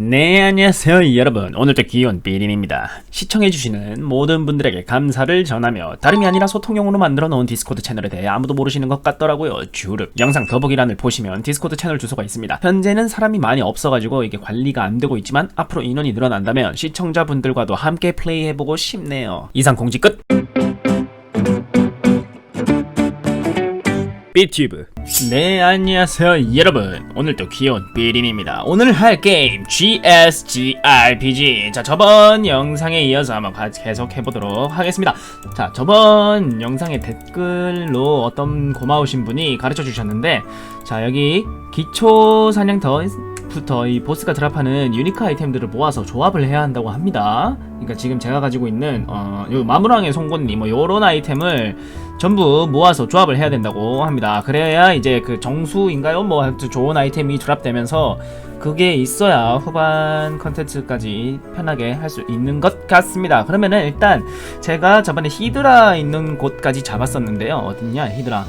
네, 안녕하세요, 여러분. 오늘도 귀여운 비린입니다. 시청해주시는 모든 분들에게 감사를 전하며 다름이 아니라 소통용으로 만들어 놓은 디스코드 채널에 대해 아무도 모르시는 것 같더라고요. 주름. 영상 더보기란을 보시면 디스코드 채널 주소가 있습니다. 현재는 사람이 많이 없어가지고 이게 관리가 안 되고 있지만 앞으로 인원이 늘어난다면 시청자분들과도 함께 플레이해보고 싶네요. 이상 공지 끝! 삐튜브. 네 안녕하세요 여러분. 오늘도 귀여운 삐린입니다. 오늘 할 게임 GSGRPG 자 저번 영상에 이어서 한번 가- 계속 해보도록 하겠습니다. 자 저번 영상에 댓글로 어떤 고마우신 분이 가르쳐 주셨는데 자 여기 기초 사냥터부터 이 보스가 드랍하는 유니크 아이템들을 모아서 조합을 해야 한다고 합니다 그러니까 지금 제가 가지고 있는 어요 마무랑의 송곳니 뭐 요런 아이템을 전부 모아서 조합을 해야 된다고 합니다. 그래야 이제 그 정수인가요? 뭐 좋은 아이템이 드랍되면서 그게 있어야 후반 컨텐츠까지 편하게 할 수 있는 것 같습니다. 그러면은 일단 제가 저번에 히드라 있는 곳까지 잡았었는데요. 어딨냐 히드라?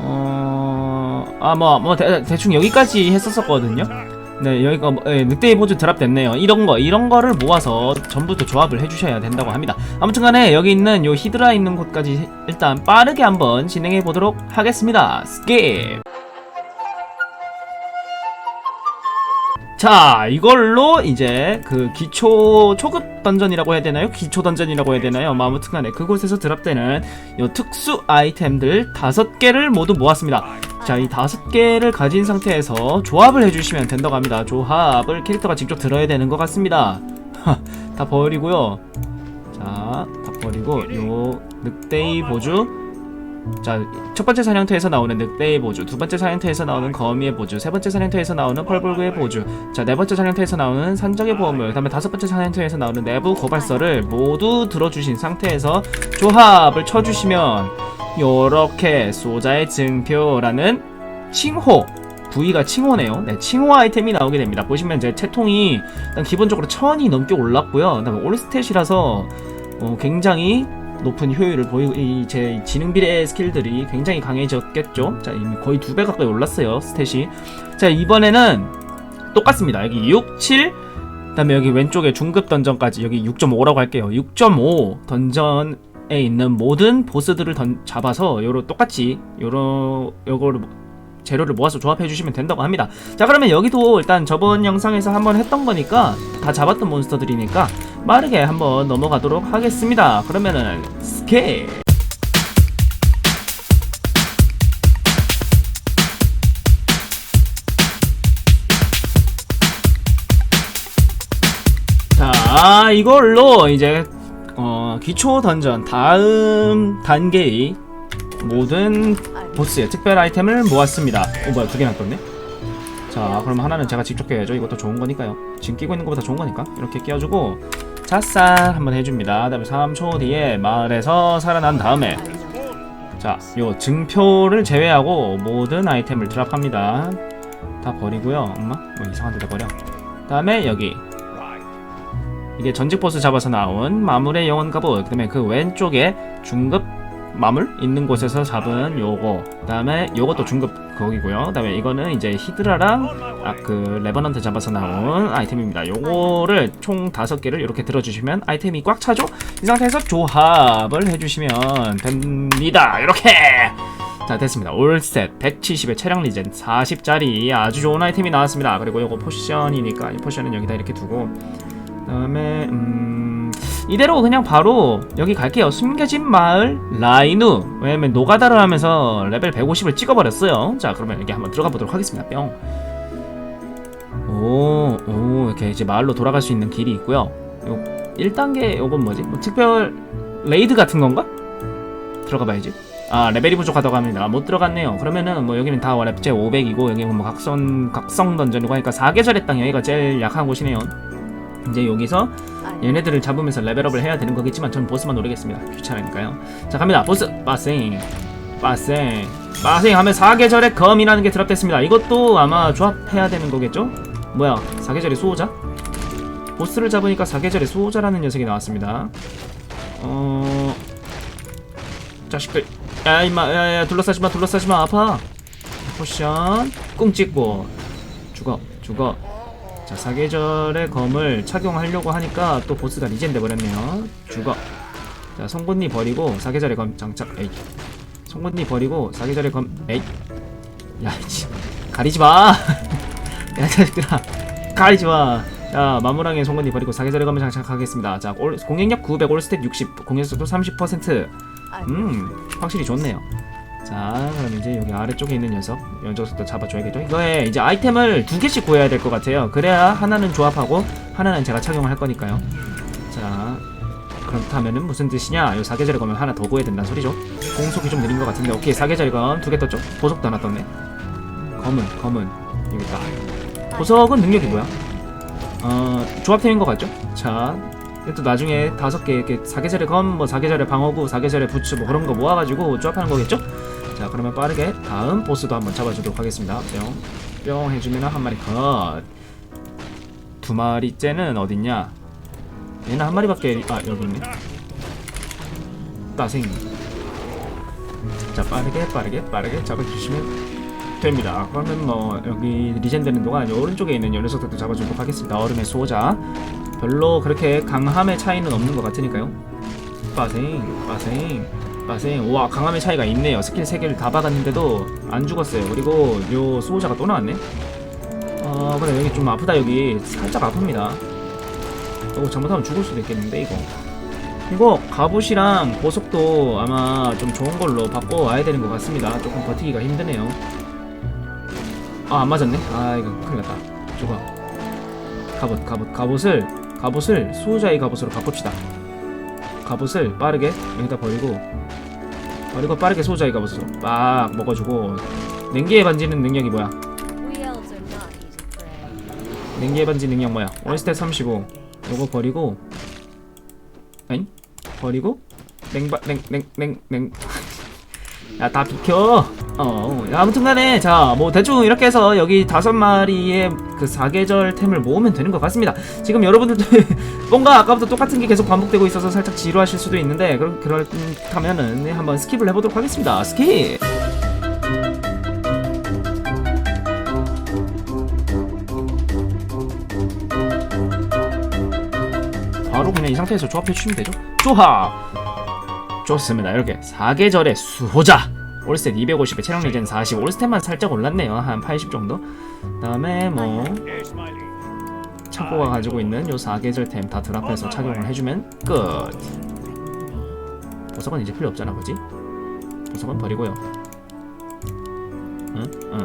어... 아뭐 뭐 대충 여기까지 했었었거든요. 네 여기가 뭐, 예, 늑대의 보조 드랍 됐네요. 이런 거 이런 거를 모아서 전부 다 조합을 해주셔야 된다고 합니다. 아무튼간에 여기 있는 요 히드라 있는 곳까지 일단 빠르게 한번 진행해 보도록 하겠습니다. 스킵 자 이걸로 이제 그 기초 초급 던전이라고 해야 되나요? 기초 던전이라고 해야 되나요? 뭐 아무튼간에 그곳에서 드랍되는 요 특수 아이템들 다섯 개를 모두 모았습니다. 자 이 다섯 개를 가진 상태에서 조합을 해주시면 된다고 합니다. 조합을 캐릭터가 직접 들어야 되는 것 같습니다. 다 버리고요. 자 다 버리고 요 늑대의 보주 자, 첫 번째 사냥터에서 나오는 늑대의 보주, 두 번째 사냥터에서 나오는 거미의 보주, 세 번째 사냥터에서 나오는 펄불구의 보주, 자, 네 번째 사냥터에서 나오는 산적의 보험물, 그다음에 다섯 번째 사냥터에서 나오는 내부 고발서를 모두 들어주신 상태에서 조합을 쳐주시면 요렇게 소자의 증표라는 칭호 부위가 칭호네요. 네, 칭호 아이템이 나오게 됩니다. 보시면 제 채통이 일단 기본적으로 천이 넘게 올랐고요. 그다음에 올스탯이라서 어, 굉장히 높은 효율을 보이고 이제 지능 비례 스킬들이 굉장히 강해졌겠죠. 자 이미 거의 두 배 가까이 올랐어요 스탯이. 자 이번에는 똑같습니다. 여기 6, 7 그다음에 여기 왼쪽에 중급 던전까지 여기 6.5라고 할게요. 6.5 던전 에 있는 모든 보스들을 던, 잡아서 요로 똑같이 요러 요거를 재료를 모아서 조합해 주시면 된다고 합니다. 자 그러면 여기도 일단 저번 영상에서 한번 했던 거니까 다 잡았던 몬스터들이니까 빠르게 한번 넘어가도록 하겠습니다. 그러면은 스케일 자 이걸로 이제 어, 기초 던전 다음 단계의 모든 보스의 특별 아이템을 모았습니다. 어 뭐야 두 개나 떴네? 자 그럼 하나는 제가 직접 껴야죠. 이것도 좋은 거니까요. 지금 끼고 있는 것보다 좋은 거니까 이렇게 끼워주고 자쌀 한번 해줍니다. 그 다음에 3초 뒤에 마을에서 살아난 다음에 자 요 증표를 제외하고 모든 아이템을 드랍합니다. 다 버리고요. 엄마 뭐 이상한 데다 버려. 그 다음에 여기 이게 전직 보스 잡아서 나온 마물의 영혼 갑옷 그다음에 그 왼쪽에 중급 마물 있는 곳에서 잡은 요거 그다음에 요것도 중급 거기고요. 그다음에 이거는 이제 히드라랑 아, 그 레버넌트 잡아서 나온 아이템입니다. 요거를 총 다섯 개를 이렇게 들어주시면 아이템이 꽉 차죠? 이 상태에서 조합을 해주시면 됩니다. 이렇게! 자 됐습니다. 올셋 170의 체력 리젠 40짜리. 아주 좋은 아이템이 나왔습니다. 그리고 요거 포션이니까 이 포션은 여기다 이렇게 두고 그 다음에 음 이대로 그냥 바로 여기 갈게요. 숨겨진 마을 라이누. 왜냐면 노가다를 하면서 레벨 150을 찍어버렸어요. 자 그러면 여기 한번 들어가 보도록 하겠습니다. 뿅. 오, 오 이렇게 이제 마을로 돌아갈 수 있는 길이 있고요. 요 1단계 요건 뭐지? 뭐 특별 레이드 같은 건가? 들어가 봐야지. 아 레벨이 부족하다고 합니다. 못 들어갔네요. 그러면은 뭐 여기는 다 랩제 500이고 여기는 뭐 각성 각성 던전이고 하니까 사계절의 땅 여기가 제일 약한 곳이네요. 이제 여기서 얘네들을 잡으면서 레벨업을 해야 되는 거겠지만 전 보스만 노리겠습니다. 귀찮으니까요. 자 갑니다. 보스 빠생 빠생 빠생 하면 사계절의 검이라는 게 드랍됐습니다. 이것도 아마 조합해야 되는 거겠죠? 뭐야 사계절의 수호자? 보스를 잡으니까 사계절의 수호자라는 녀석이 나왔습니다. 어 자식들 야 임마 야야 둘러싸지마 둘러싸지마 아파 포션 꿍 찍고 죽어 죽어 자 사계절의 검을 착용하려고 하니까 또 보스가 리젠 돼버렸네요. 죽어. 자 송곳니 버리고 사계절의 검 장착. 에이. 송곳니 버리고 사계절의 검 에이. 야 이씨. 가리지마. 야 자식들아. 가리지마. 자 마무랑의 송곳니 버리고 사계절의 검을 장착하겠습니다. 자 올, 공격력 900 올스탯 60 공격속도 30%음 확실히 좋네요 자 그럼 이제 여기 아래쪽에 있는 녀석 이 녀석도 잡아줘야겠죠? 이거에 이제 아이템을 두 개씩 구해야 될 것 같아요. 그래야 하나는 조합하고 하나는 제가 착용을 할 거니까요. 자 그렇다면은 무슨 뜻이냐? 요 사계절의 검을 하나 더 구해야 된다는 소리죠. 공속이 좀 느린 것 같은데. 오케이 사계절의 검. 두 개 떴죠? 보석도 하나 떴네. 검은 검은. 여기 있다. 보석은 능력이 뭐야? 어 조합템인 것 같죠? 자 또 나중에 다섯 개 이렇게 사계절의 검, 뭐 사계절의 방어구, 사계절의 부츠 뭐 그런 거 모아가지고 조합하는 거겠죠? 자 그러면 빠르게 다음 보스도 한번 잡아주도록 하겠습니다. 뿅, 뿅 해주면 한 마리 컷. 두 마리째는 어딨냐? 얘는 한 마리밖에 아 여기 있네. 따생. 자 빠르게 빠르게 빠르게 잡아주시면 됩니다. 그러면 뭐 여기 리젠 되는 동안 이 오른쪽에 있는 요 녀석들도 잡아주도록 하겠습니다. 얼음의 수호자. 별로 그렇게 강함의 차이는 없는 것 같으니까요. 빠생, 빠생, 빠생. 우와, 강함의 차이가 있네요. 스킬 3개를 다 박았는데도 안 죽었어요. 그리고 요 수호자가 또 나왔네. 어, 그래, 여기 좀 아프다, 여기. 살짝 아픕니다. 이거 잘못하면 죽을 수도 있겠는데, 이거. 이거 갑옷이랑 보석도 아마 좀 좋은 걸로 바꿔와야 되는 것 같습니다. 조금 버티기가 힘드네요. 아, 안 맞았네. 아, 이거 큰일 났다. 죽어. 갑옷, 갑옷, 갑옷을 갑옷을 수호자의 갑옷으로 바꿉시다. 갑옷을 빠르게 여기다 버리고 버리고 빠르게 수호자의 갑옷으로 막 먹어주고. 냉기의 반지는 능력이 뭐야? 냉기의 반지 능력 뭐야? 원스탯 35 요거 버리고. 아니 버리고? 냉바 냉 냉 냉 냉 야 다 비켜 어 야, 아무튼간에 자 뭐 대충 이렇게 해서 여기 다섯 마리의 그 사계절 템을 모으면 되는 것 같습니다 지금 여러분들도 뭔가 아까부터 똑같은 게 계속 반복되고 있어서 살짝 지루하실 수도 있는데 그럼 그렇다면은 한번 스킵을 해보도록 하겠습니다 스킵 바로 그냥 이 상태에서 조합해 주시면 되죠. 조합. 좋습니다. 이렇게 사계절의 수호자. 올스탯 250에 체력 리젠 40. 올스탯만 살짝 올랐네요. 한 80 정도. 그다음에 뭐 창고가 가지고 있는 요 사계절 템 다 드랍해서 착용을 해주면 끝. 보석은 이제 필요 없잖아, 그지? 보석은 버리고요. 응, 응,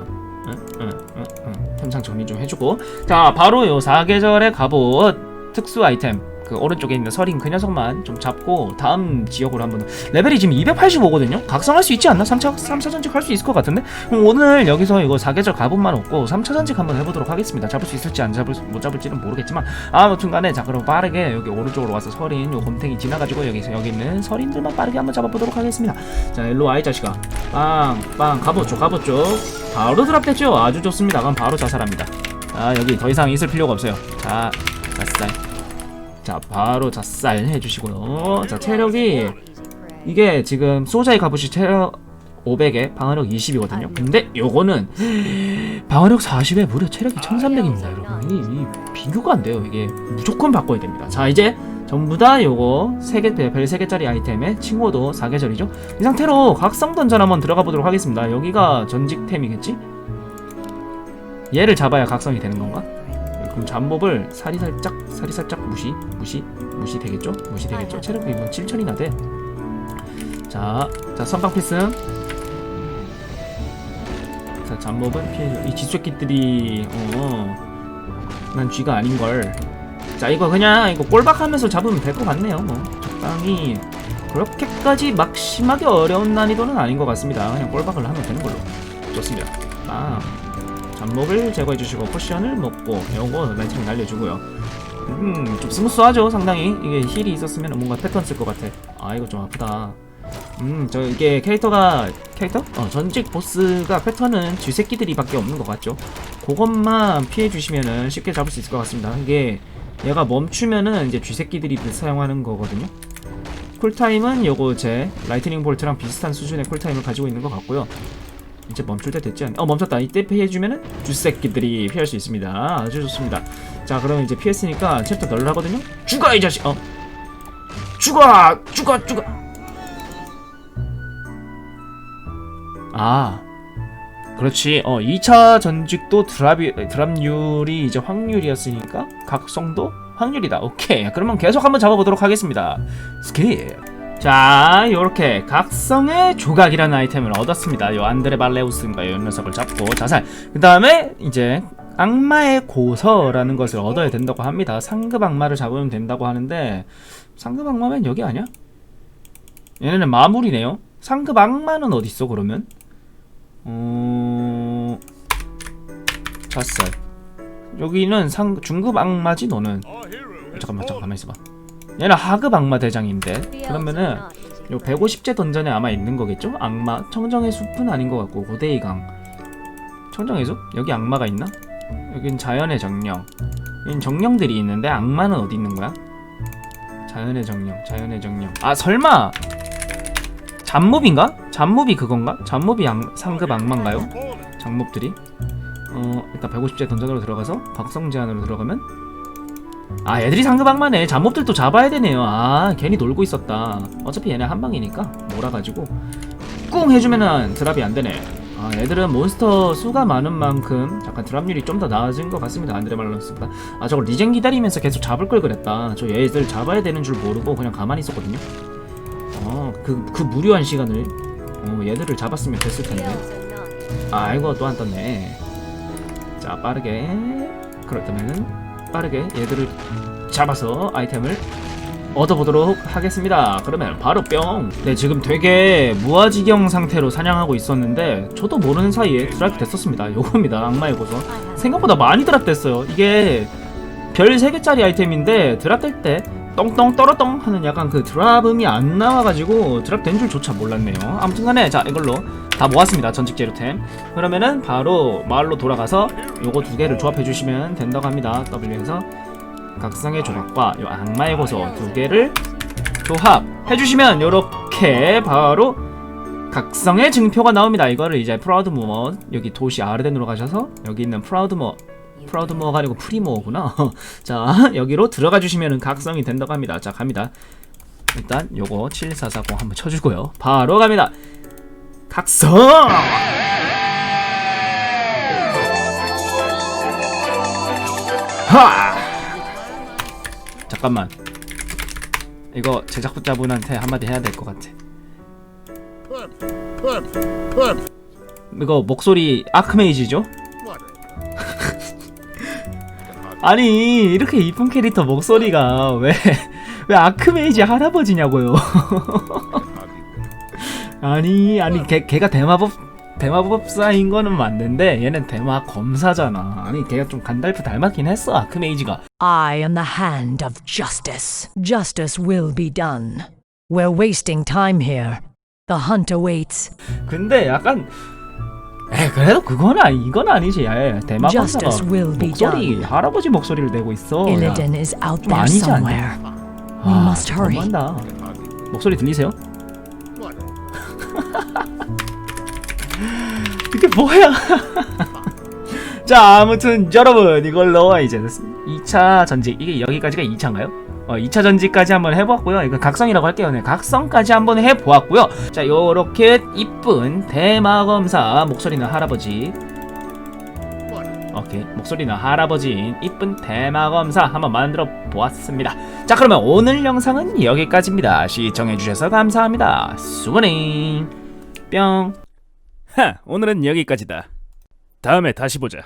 응, 응, 응, 응. 템상 정리 좀 해주고. 자, 바로 요 사계절의 갑옷 특수 아이템. 그 오른쪽에 있는 서린 그 녀석만 좀 잡고 다음 지역으로 한번 레벨이 지금 285거든요. 각성할 수 있지 않나? 3차, 3차 전직 할 수 있을 것 같은데? 그럼 오늘 여기서 이거 사계절 갑옷만 얻고 3차 전직 한번 해보도록 하겠습니다. 잡을 수 있을지 안 잡을 수, 못 잡을지는 모르겠지만 아무튼 간에 자 그럼 빠르게 여기 오른쪽으로 와서 서린 요 곰탱이 지나가지고 여기서 여기 있는 서린들만 빠르게 한번 잡아보도록 하겠습니다. 자 일로 와이 자식아. 빵빵 갑옷 쪽 바로 드랍됐죠? 아주 좋습니다. 그럼 바로 자살합니다. 아 여기 더 이상 있을 필요가 없어요. 자 자살 자 바로 자살 해주시고요 자 체력이. 이게 지금 소자의 갑옷이 체력 500에 방어력 20이거든요 근데 요거는 방어력 40에 무려 체력이 1300입니다 여러분 이, 이 비교가 안 돼요 이게 무조건 바꿔야 됩니다 자 이제 전부 다 요거 3개, 별 3개짜리 아이템에 친구도 4계절이죠 이 상태로 각성 던전 한번 들어가 보도록 하겠습니다 여기가 전직템이겠지? 얘를 잡아야 각성이 되는 건가? 그럼 잠복을 살이 살짝 살이 살짝 무시 무시 무시 되겠죠? 무시 되겠죠? 체력이 뭐 7천이나 돼. 자, 자 선방 필승. 자 잠복은 피해. 이 쥐새끼들이 어난 쥐가 아닌 걸. 자 이거 그냥 이거 꼴박하면서 잡으면 될 것 같네요. 뭐 적당히 그렇게까지 막 심하게 어려운 난이도는 아닌 것 같습니다. 그냥 꼴박을 하면 되는 걸로. 좋습니다. 아. 잡목을 제거해 주시고 포션을 먹고 요거 멘트를 날려주고요. 음, 좀 스무스하죠 상당히. 이게 힐이 있었으면 뭔가 패턴 쓸 것 같아. 아 이거 좀 아프다. 음, 저 이게 캐릭터가 캐릭터? 어, 전직 보스가 패턴은 쥐새끼들이 밖에 없는 것 같죠? 그것만 피해 주시면은 쉽게 잡을 수 있을 것 같습니다. 이게 얘가 멈추면은 이제 쥐새끼들이 사용하는 거거든요. 쿨타임은 요거 제 라이트닝 볼트랑 비슷한 수준의 쿨타임을 가지고 있는 것 같고요 이제 멈출 때 됐지 않나? 어 멈췄다. 이때 피해주면은 주새끼들이 피할 수 있습니다. 아주 좋습니다. 자 그럼 이제 피했으니까 챕터 널 하거든요. 죽어 이 자식! 어. 죽어! 죽어 죽어! 아. 그렇지. 어 2차 전직도 드랍이 드랍률이 이제 확률이었으니까 각성도 확률이다. 오케이. 그러면 계속 한번 잡아보도록 하겠습니다. 스킵 자 요렇게 각성의 조각이라는 아이템을 얻었습니다. 요 안드레 발레우스인가 요? 녀석을 잡고 자살. 그 다음에 이제 악마의 고서라는 것을 얻어야 된다고 합니다. 상급 악마를 잡으면 된다고 하는데 상급 악마면 여기 아니야? 얘네는 마물이네요. 상급 악마는 어딨어 그러면? 어... 잣살 여기는 상 중급 악마지 너는. 잠깐만 잠깐만 있어봐 얘는 하급 악마 대장인데 그러면은 요 prey. 150제 던전에 아마 있는 거겠죠? 악마 청정의 숲은 아닌 것 같고 고대의 강 청정의 숲? 여기 악마가 있나? 여긴 자연의 정령 여긴 정령들이 있는데 악마는 어디 있는 거야? 자연의 정령 자연의 정령 아 설마 잡몹인가? 잡몹이 그건가? 잡몹이 악, 상급 악마인가요? 잡몹들이 어 일단 150제 던전으로 들어가서 각성 제한으로 들어가면 아 얘들이 상급 악마네 잡몹들도 잡아야 되네요. 아 괜히 놀고 있었다. 어차피 얘네 한 방이니까 몰아가지고. 꿍 해주면은 드랍이 안 되네. 아 얘들은 몬스터 수가 많은 만큼 약간 드랍률이 좀 더 나아진 것 같습니다. 안드레 말로스보다. 아 저걸 리젠 기다리면서 계속 잡을 걸 그랬다. 저 얘들 잡아야 되는 줄 모르고 그냥 가만히 있었거든요. 어그 그 무료한 시간을 어 얘들을 잡았으면 됐을 The 텐데. elves are not easy 아이고 또안 떴네. 자 빠르게. 그렇다면은 빠르게 얘들을 잡아서 아이템을 얻어보도록 하겠습니다. 그러면 바로 뿅! 네, 지금 되게 무아지경 상태로 사냥하고 있었는데 저도 모르는 사이에 드랍이 됐었습니다. 요겁니다 악마의 고소. 생각보다 많이 드랍 됐어요. 이게 별 3개짜리 아이템인데 드랍될 때 똥똥 떨어똥 하는 약간 그 드랍 음이 안 나와가지고 드랍된 줄조차 몰랐네요. 아무튼간에 자 이걸로 다 모았습니다 전직 재료템. 그러면은 바로 마을로 돌아가서 요거 두 개를 조합해 주시면 된다고 합니다 W에서. 각성의 조각과 요 악마의 고소 두 개를 조합해 주시면 요렇게 바로 각성의 증표가 나옵니다. 이거를 이제 프라우드모어 여기 도시 아르덴으로 가셔서 여기 있는 프라우드모어 프라우드모어가 아니고 프리모어구나. 자 여기로 들어가 주시면 각성이 된다고 합니다. 자 갑니다. 일단 요거 7440 한번 쳐주고요. 바로 갑니다. 각성! 하! 잠깐만. 이거 제작자분한테 한마디 해야 될 것 같아. 이거 목소리 아크메이지죠? 아니 이렇게 이쁜 캐릭터 목소리가 왜 왜 아크메이지 할아버지냐고요? 아니 아니 걔 걔가 대마법 대마법사인 거는 맞는데 얘는 대마 검사잖아. 아니 걔가 좀 간달프 닮았긴 했어 아크메이지가. I am the hand of justice. Justice will be done. We're wasting time here. The hunt awaits. 근데 약간 에 그래도 그건 아니 이건 아니지. Justice will be 목소리 done. 할아버지 목소리를 내고 있어. 야. Illidan is out 좀 there 아니지 않냐? must hurry. 너무한다. 목소리 들리세요? 이게 뭐야? 자, 아무튼 여러분 이걸로 이제 2차 전직 이게 여기까지가 2차인가요? 어, 2차 전직까지 한번 해보았고요. 이거 각성이라고 할게요. 네, 각성까지 한번 해보았고요. 자, 요렇게 이쁜 대마검사 목소리는 할아버지. 오케이 목소리는 할아버지인 이쁜 대마검사 한번 만들어 보았습니다. 자 그러면 오늘 영상은 여기까지입니다. 시청해주셔서 감사합니다. 수고링 뿅. 하 오늘은 여기까지다. 다음에 다시 보자.